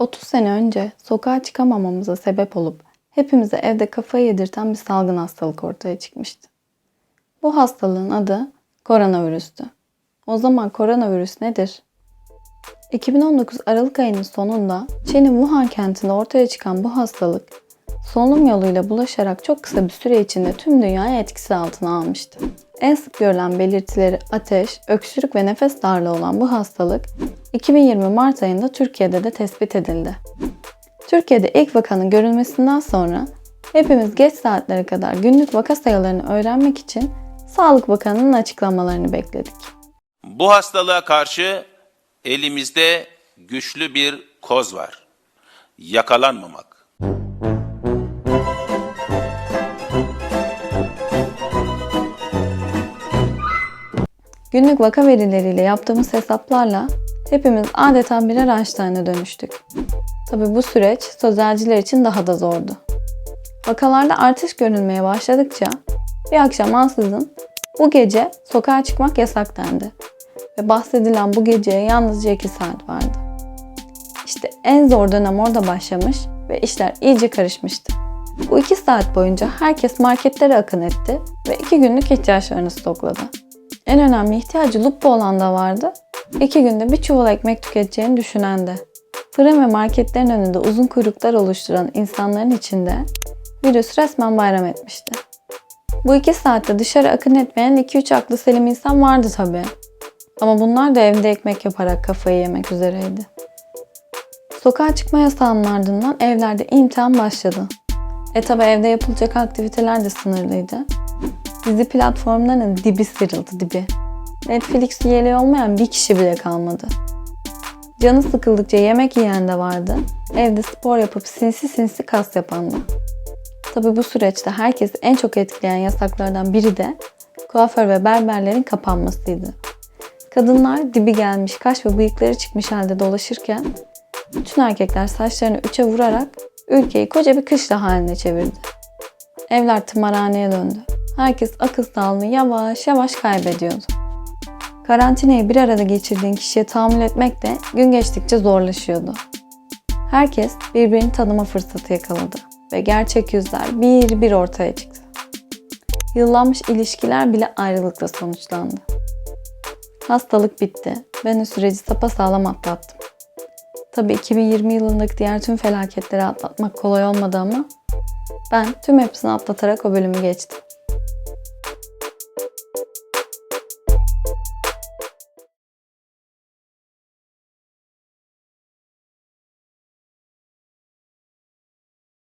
30 sene önce sokağa çıkamamamıza sebep olup hepimize evde kafayı yedirten bir salgın hastalık ortaya çıkmıştı. Bu hastalığın adı koronavirüstü. O zaman koronavirüs nedir? 2019 Aralık ayının sonunda Çin'in Wuhan kentinde ortaya çıkan bu hastalık solunum yoluyla bulaşarak çok kısa bir süre içinde tüm dünyayı etkisi altına almıştı. En sık görülen belirtileri ateş, öksürük ve nefes darlığı olan bu hastalık 2020 Mart ayında Türkiye'de de tespit edildi. Türkiye'de ilk vakanın görülmesinden sonra hepimiz geç saatlere kadar günlük vaka sayılarını öğrenmek için Sağlık Bakanı'nın açıklamalarını bekledik. Bu hastalığa karşı elimizde güçlü bir koz var. Yakalanmamak. Günlük vaka verileriyle yaptığımız hesaplarla hepimiz adeta birer Einstein'a dönüştük. Tabi bu süreç sözelciler için daha da zordu. Vakalarda artış görülmeye başladıkça bir akşam ansızın bu gece sokağa çıkmak yasak dendi. Ve bahsedilen bu geceye yalnızca 2 saat vardı. İşte en zor dönem orada başlamış ve işler iyice karışmıştı. Bu 2 saat boyunca herkes marketlere akın etti ve 2 günlük ihtiyaçlarını stokladı. En önemli ihtiyacı lupo olan da vardı. İki günde bir çuval ekmek tüketeceğini düşünen de. Fırın ve marketlerin önünde uzun kuyruklar oluşturan insanların içinde virüs resmen bayram etmişti. Bu iki saatte dışarı akın etmeyen 2-3 aklı selim insan vardı tabii. Ama bunlar da evde ekmek yaparak kafayı yemek üzereydi. Sokağa çıkma yasağının ardından evlerde imtihan başladı. E tabi evde yapılacak aktiviteler de sınırlıydı. Dizi platformlarının dibi sıyrıldı dibi. Netflix üyeliği olmayan bir kişi bile kalmadı. Canı sıkıldıkça yemek yiyen de vardı. Evde spor yapıp sinsi sinsi kas yapan da. Tabi bu süreçte herkesi en çok etkileyen yasaklardan biri de kuaför ve berberlerin kapanmasıydı. Kadınlar dibi gelmiş, kaş ve bıyıkları çıkmış halde dolaşırken bütün erkekler saçlarını üçe vurarak ülkeyi koca bir kışla haline çevirdi. Evler tımarhaneye döndü. Herkes akıl sağlığını yavaş yavaş kaybediyordu. Karantinayı bir arada geçirdiğin kişiye tahammül etmek de gün geçtikçe zorlaşıyordu. Herkes birbirini tanıma fırsatı yakaladı ve gerçek yüzler bir bir ortaya çıktı. Yıllanmış ilişkiler bile ayrılıkla sonuçlandı. Hastalık bitti. Ben o süreci sapasağlam atlattım. Tabii 2020 yılındaki diğer tüm felaketleri atlatmak kolay olmadı ama ben tüm hepsini atlatarak o bölümü geçtim.